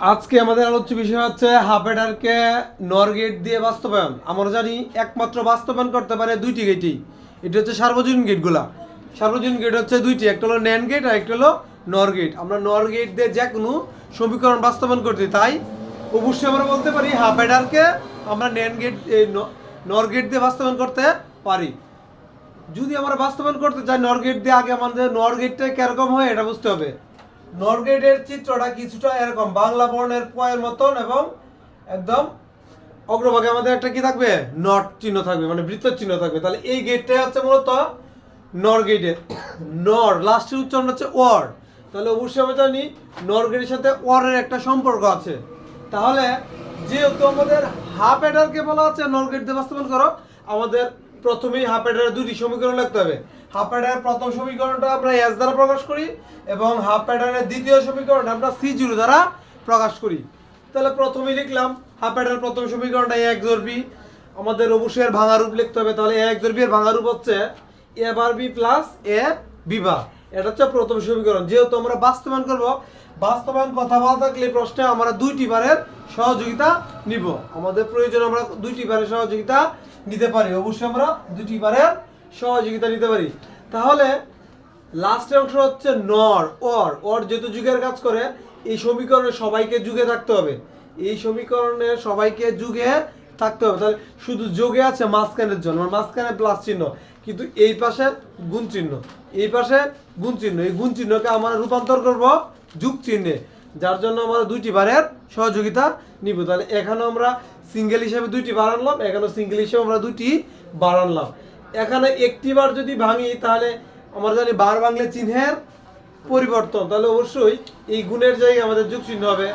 আজকে আমাদের আলোচ্য বিষয় হচ্ছে হাফেডারকে নর গেট দিয়ে বাস্তবায়ন। আমরা জানি একমাত্র বাস্তবায়ন করতে পারে দুইটি গেটই। এটি হচ্ছে সার্বজনীন গেটগুলা। সার্বজনীন গেট হচ্ছে দুইটি, একটা হলো ন্যান গেট আর একটা হলো নর গেট। আমরা নর গেট দিয়ে যে কোনো সমীকরণ বাস্তবায়ন করতে তাই অবশ্যই আমরা বলতে পারি হাফেডারকে আমরা ন্যান গেট নর গেট দিয়ে বাস্তবায়ন করতে পারি। যদি আমরা বাস্তবায়ন করতে চাই, নর গেট দিয়ে আগে আমাদের নর গেটটা কীরকম হয়, এটা বুঝতে হবে। নর গেটের চিত্রটা কিছুটা এরকম, বাংলা বর্ণের পয়ের মতন এবং একদম অগ্রভাগে আমাদের একটা কি থাকবে? নট চিহ্ন থাকবে মানে বৃত্ত চিহ্ন থাকবে। তাহলে এই গেটটাই হচ্ছে মূলত নর গেটের নর লাস্টের উচ্চারণ হচ্ছে ওয়ার। তাহলে অবশ্যই আমরা জানি নর গেটের সাথে ওয়ারের একটা সম্পর্ক আছে। তাহলে যেহেতু আমাদের হাফ এডারকে বলা হচ্ছে নর গেট দিয়ে বাস্তবায়ন করো, আমাদের প্রথমেই হাফ এডারের দুটি সমীকরণ লিখতে হবে। হাফ এডারের প্রথম সমীকরণটা আমরা এস দ্বারা প্রকাশ করি এবং হাফ এডারের দ্বিতীয় সমীকরণটা আমরা সি জিরো দ্বারা প্রকাশ করি। তাহলে প্রথমেই লিখলাম হাফ এডারের প্রথম সমীকরণটা এক জোর বি আমাদের অবশ্যই এর ভাঙা রূপ লিখতে হবে, তাহলে এক জোর বি এর ভাঙা রূপ হচ্ছে A bar B plus A B bar এটা হচ্ছে প্রথম সমীকরণ। যেহেতু আমরা বাস্তবায়ন করব, বাস্তবায়ন কথা বলা থাকলে প্রশ্নে আমরা দুইটি বারের সহযোগিতা নিব। আমাদের প্রয়োজন আমরা দুইটি বারের সহযোগিতা নিতে পারি। অবশ্যই আমরা দুটি বারের সহযোগিতা নিতে পারি। তাহলে লাস্টের অংশ হচ্ছে নর অর অর যেহেতু যুগের কাজ করে, এই সমীকরণে সবাইকে যুগে থাকতে হবে। এই সমীকরণে সবাইকে যুগে থাকতে হবে। তাহলে শুধু যোগে আছে মাঝখানের জন্য মানে মাঝখানে প্লাস চিহ্ন, কিন্তু এই পাশে গুণ চিহ্ন, এই পাশে গুণ চিহ্ন, এই গুণ চিহ্নকে আমরা রূপান্তর করব যুগ চিহ্নে। যার জন্য আমরা দুইটি বারের সহযোগিতা নিব। তাহলে এখানে আমরা সিঙ্গেল হিসাবে দুইটি বার আনলাম, এখানে সিঙ্গেল হিসাবে আমরা দুইটি বার আনলাম। এখানে একটি বার যদি ভাঙি, তাহলে আমরা জানি বার ভাঙলে চিহ্নের পরিবর্তন। তাহলে অবশ্যই এই গুণের জায়গায় আমাদের যুগ চিহ্ন হবে।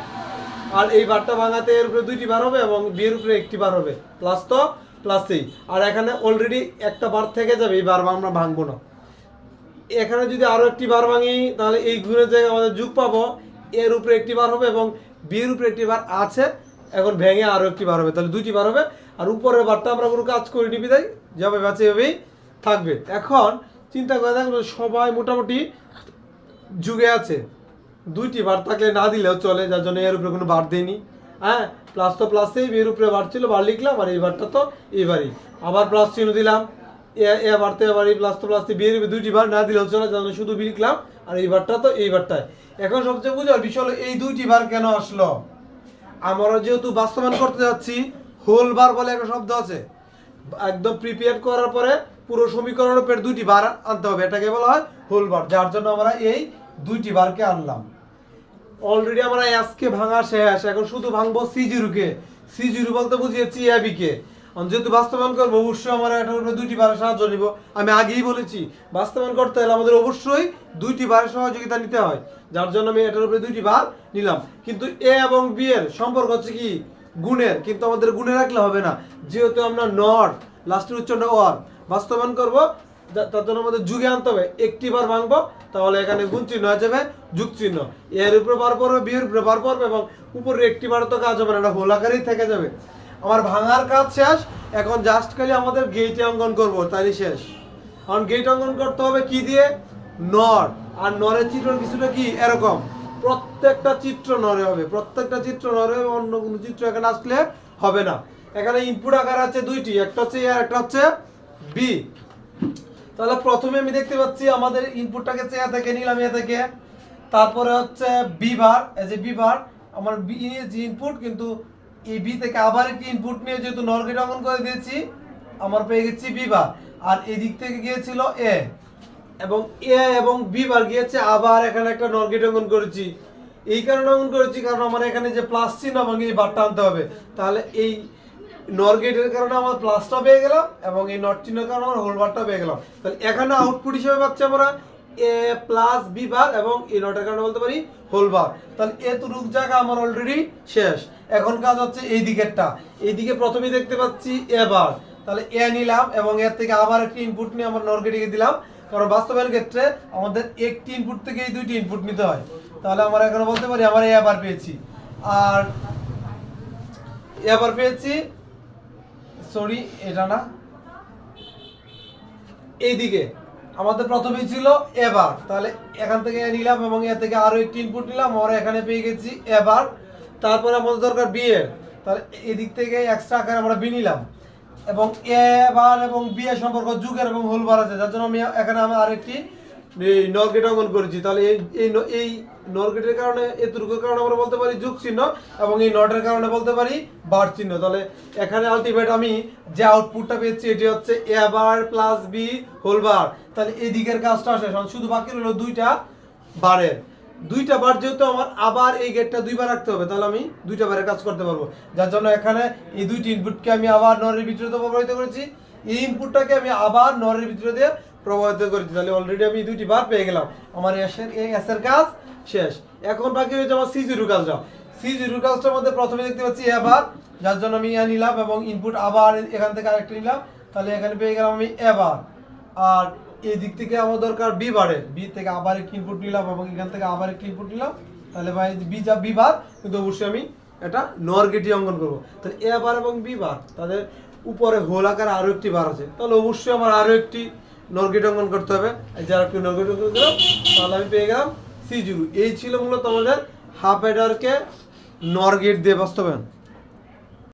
আর এই বারটা ভাঙাতে এর উপরে দুইটি বার হবে এবং বিয়ের উপরে একটি বার হবে। প্লাস তো প্লাসেই আর এখানে অলরেডি একটা বার থেকে যাবে, এই বার আমরা ভাঙবো না। এখানে যদি আরও একটি বার ভাঙি, তাহলে এই গুণের জায়গায় আমাদের যুগ পাবো এর উপরে একটি বার হবে এবং বিয়ের উপরে একটি বার আছে, এখন ভেঙে আরও একটি বার হবে। তাহলে দুইটি বার হবে। আর উপরের বারটা আমরা কোনো কাজ করি নিবি তাই যাবে বাঁচে এভাবেই থাকবে। এখন চিন্তা করে দেখো সবাই মোটামুটি যুগে আছে। দুইটি বার থাকলে না দিলেও চলে, যার জন্য এর উপরে কোনো বার দেয়নি হ্যাঁ প্লাস তো প্লাসেই এর উপরে বার ছিল, বার লিখলাম, আর এই বারটা তো এইবারই আবার প্লাস চিহ্ন দিলাম। এ এ বার তো এবারই প্লাস তো বিয়ের দুইটি বার না দিলেও চলে যার জন্য শুধু লিখলাম আর এই তো এই এখন সবচেয়ে বুঝার বিষয় হলো, এই দুইটি বার কেন আসলো? আমরা যেহেতু বাস্তবায়ন করতে যাচ্ছি হোল বার বলে একটা শব্দ আছে। একদম প্রিপেয়ার করার পরে পুরো সমীকরণের উপর দুইটি বার আনতে হবে, এটাকে বলা হয় হোল বার যার জন্য আমরা এই দুইটি বারকে আনলাম। অলরেডি আমরা এসকে ভাঙা শেষ, এখন শুধু ভাঙবো সি জিরোকে সি জিরো বলতে বুঝিয়েছি এবিকে যেহেতু বাস্তবায়ন করব, অবশ্যই আমরা এটার উপরে দুইটি বারের সাহায্য নিব। আমি আগেই বলেছি, বাস্তবায়ন করতে হলে আমাদের অবশ্যই দুইটি বারের সহযোগিতা নিতে হয়, যার জন্য আমি এটার উপরে দুইটি বার নিলাম। কিন্তু এ এবং বি এর সম্পর্ক হচ্ছে কি? গুণের, কিন্তু আমাদের গুণে রাখলে হবে না। যেহেতু আমরা নর লাস্টের উচ্চারণ ওয়ার বাস্তবায়ন করব তার জন্য আমাদের যুগে আনতে হবে। একটি বার ভাঙবো, তাহলে এখানে গুণ চিহ্ন হয়ে যাবে, যুগ চিহ্ন। এর উপরে বার পড়বে, বিয়ের উপরে বার পড়বে, এবং উপরে একটি বার তো কাজ হবে না, এটা হোল আকারেই থেকে যাবে। আমার ভাঙার কাজ শেষ, এখন জাস্ট খালি আমাদের গেটে অঙ্কন করব তাই শেষ। কারণ গেট অঙ্কন করতে হবে কি দিয়ে? নর। আর নরের চিত্র কিছুটা কি? এরকম। প্রত্যেকটা চিত্র নরে হবে। প্রত্যেকটা চিত্র নরে হবে, অন্য কোনো চিত্র এখানে আসলে হবে না। এখানে ইনপুট আকার আছে দুইটি, একটা হচ্ছে এ আর একটা হচ্ছে বি তাহলে প্রথমে আমি দেখতে পাচ্ছি আমাদের ইনপুটটাকে চেয়া থেকে নিলাম এ থেকে। তারপরে হচ্ছে বি বার এই যে বি বার আমার বি ইনপুট কিন্তু এই বি থেকে আবার একটি ইনপুট নিয়ে যেহেতু নরগেট অঙ্কন করে দিয়েছি, আমার পেয়ে গেছি বি বার আর এদিক থেকে গিয়েছিল এ এবং এ এবং বি বার গিয়েছে, আবার এখানে একটা নরগেট অঙ্কন করেছি। এই কারণে অঙ্কন করেছি, কারণ আমার এখানে যে প্লাস চিহ্ন এবং এই বারটা আনতে হবে। তাহলে এই নর গেটের কারণে আমার প্লাসটা পেয়ে গেলাম, এবং এই নট চিহ্নের কারণে আমার হোল বারটা পেয়ে গেলাম। তাহলে এখানে আউটপুট হিসেবে পাচ্ছি আমরা এ প্লাস বি বার এবং এই নটের কারণে বলতে পারি হোল বার তাহলে এ রূপ জায়গা আমার অলরেডি শেষ। এখন কাজ হচ্ছে এই দিকেরটা। এই দিকে প্রথমেই দেখতে পাচ্ছি এ বার তাহলে এ নিলাম এবং এর থেকে আবার একটি ইনপুট নিয়ে আমার নর গেটে দিলাম। কারণ বাস্তবের ক্ষেত্রে আমাদের একটি ইনপুট থেকে এই দুইটি ইনপুট নিতে হয়। তাহলে আমরা এখানে বলতে পারি আমার এ বার পেয়েছি। আর এবার পেয়েছি সরি এটা না। এইদিকে। আমাদের প্রথমেই ছিল এবার। তাহলে এখান থেকে নিলাম এবং এ থেকে আরও একটি ইনপুট নিলাম, আমরা এখানে পেয়ে গেছি এবার। তারপরে আমাদের দরকার বিয়ে তাহলে এদিক থেকে এক্সট্রা আকারে আমরা বি নিলাম। এবং এ বার এবং বিয়ের সম্পর্ক যুগের এবং হোল বার আছে, যার জন্য আমি এখানে আমি আরেকটি নরগেট অঙ্কন করেছি। তাহলে এই এই নরগেটের কারণে, এ এতটুকুর কারণে আমরা বলতে পারি যুগ চিহ্ন এবং এই নটের কারণে বলতে পারি বার চিহ্ন। তাহলে এখানে আলটিমেট আমি যে আউটপুটটা পেয়েছি, এটি হচ্ছে A bar plus B whole bar তাহলে এই দিকের কাজটা আসে শুধু বাকি রইল দুইটা বারের। দুইটা বার যেহেতু আমার, আবার এই গেটটা দুইবার রাখতে হবে, তাহলে আমি দুইটা বারে কাজ করতে পারব। যার জন্য এখানে এই দুইটি ইনপুটকে আমি আবার নরের ভিতরে দিয়ে প্রভাবিত করেছি। এই ইনপুটটাকে আমি আবার নরের ভিতরে দিয়ে প্রভাবিত করেছি। তাহলে অলরেডি আমি দুইটি বার পেয়ে গেলাম। আমার এসের এই এসের কাজ শেষ। এখন বাকি রয়েছে আমার সি জিরো কাজটা। সি জিরো কাজটার মধ্যে প্রথমে দেখতে পাচ্ছি এবার, যার জন্য আমি ইয়া নিলাম এবং ইনপুট আবার এখান থেকে আরেকটা নিলাম। তাহলে এখানে পেয়ে গেলাম আমি এবার। আর এই দিক থেকে আমার দরকার বি বারে। বি থেকে আবার একটি ইনপুট নিলাম এবং এখান থেকে আবার একটি ইনপুট নিলাম। তাহলে ভাই বি যা বি বার, কিন্তু অবশ্যই আমি এটা নর গেটি অঙ্কন করব। তাহলে এ বার এবং বি বার তাদের উপরে হোল আকার আরও একটি বার আছে। তাহলে অবশ্যই আমার আরও একটি নরগেট অঙ্কন করতে হবে। যারা একটি নরগেট অঙ্কন করলাম, তাহলে আমি পেয়ে গেলাম সি জিরো এই ছিল মূলত আমাদের হাফ এডারকে নরগেট দিয়ে বাস্তবায়ন।